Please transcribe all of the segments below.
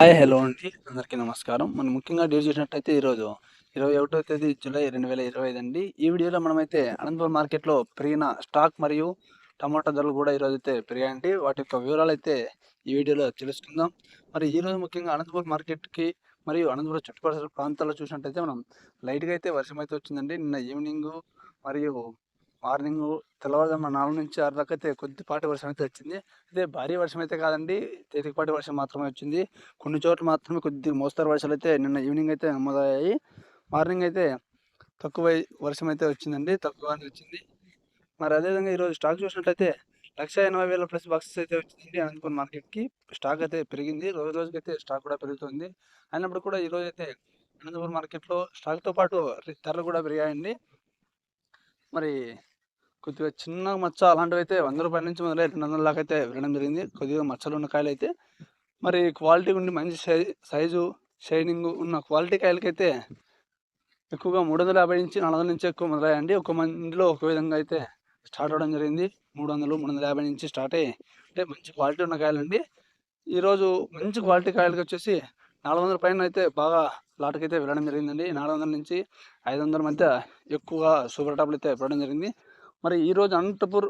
Hi hello అండి. అందరికీ నమస్కారం. మనం ముఖ్యంగా డేట్ చూసినట్టయితే ఈరోజు ఇరవై ఒకటో తేదీ జూలై రెండు వేల ఇరవై ఐదు అండి. ఈ వీడియోలో మనమైతే అనంతపురం మార్కెట్లో పెరిగిన స్టాక్ మరియు టమాటా ధరలు కూడా ఈరోజు అయితే పెరిగాయండి. వాటి యొక్క వివరాలు అయితే ఈ వీడియోలో తెలుసుకుందాం. మరి ఈరోజు ముఖ్యంగా అనంతపురం మార్కెట్కి మరియు అనంతపురం చుట్టుపక్కల ప్రాంతాల్లో చూసినట్టయితే మనం లైట్గా అయితే వర్షం అయితే వచ్చిందండి. నిన్న ఈవినింగ్ మరియు మార్నింగ్ తెల్లవారుజామున నాలుగు నుంచి ఆరు దాకా అయితే కొద్దిపాటి వర్షం అయితే వచ్చింది. అయితే భారీ వర్షం అయితే కాదండి తేలికపాటి వర్షం మాత్రమే వచ్చింది. కొన్ని చోట్ల మాత్రమే కొద్ది మోస్తరు వర్షాలు అయితే నిన్న ఈవినింగ్ అయితే నమోదయ్యాయి. మార్నింగ్ అయితే తక్కువ వర్షం అయితే వచ్చిందండి తక్కువగానే వచ్చింది. మరి అదేవిధంగా ఈరోజు స్టాక్ చూసినట్టయితే లక్ష ఎనభై వేల ప్లస్ బాక్సెస్ అయితే వచ్చింది అనంతపురం మార్కెట్కి. స్టాక్ అయితే పెరిగింది రోజు రోజుకైతే స్టాక్ కూడా పెరుగుతుంది. అయినప్పుడు కూడా ఈరోజు అయితే అనంతపురం మార్కెట్లో స్టాక్తో పాటు ధరలు కూడా పెరిగాయండి. మరి కొద్దిగా చిన్న మచ్చ అలాంటివి అయితే వంద రూపాయల నుంచి మొదలై రెండు వందల దాకా అయితే వెళ్ళడం జరిగింది. కొద్దిగా మచ్చలు ఉన్న కాయలు అయితే మరి క్వాలిటీ ఉండి మంచి సైజు షైనింగ్ ఉన్న క్వాలిటీ కాయలకైతే ఎక్కువగా మూడు వందల యాభై నుంచి నాలుగు వందల నుంచి ఎక్కువ మొదలయ్యండి ఒక మందిలో ఒక విధంగా అయితే స్టార్ట్ అవ్వడం జరిగింది. మూడు వందలు మూడు వందల యాభై నుంచి స్టార్ట్ అయ్యి అంటే మంచి క్వాలిటీ ఉన్న కాయలండి. ఈరోజు మంచి క్వాలిటీ కాయలకి వచ్చేసి నాలుగు వందల పైన అయితే బాగా లాట్కి అయితే వెళ్ళడం జరిగిందండి. నాలుగు వందల నుంచి ఐదు వందల మధ్య ఎక్కువగా సూపర్ టాప్లు అయితే వెళ్ళడం జరిగింది. మరి ఈరోజు అనంతపూర్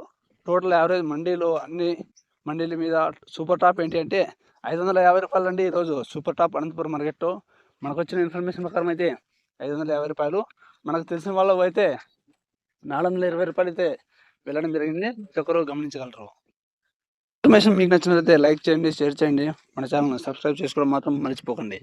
టోటల్ యావరేజ్ మండీలో అన్ని మండీల మీద సూపర్ టాప్ ఏంటి అంటే ఐదు వందల యాభై రూపాయలు అండి ఈరోజు సూపర్ టాప్ అనంతపురం మార్కెట్. మనకు వచ్చిన ఇన్ఫర్మేషన్ ప్రకారం అయితే ఐదు వందల యాభై రూపాయలు. మనకు తెలిసిన వాళ్ళకు అయితే నాలుగు వందల ఇరవై రూపాయలు అయితే వెళ్ళడం జరిగింది. ఒకరు గమనించగలరు. ఇన్ఫర్మేషన్ మీకు నచ్చినట్లయితే లైక్ చేయండి షేర్ చేయండి. మన ఛానల్ సబ్స్క్రైబ్ చేసుకోవడం మాత్రం మర్చిపోకండి.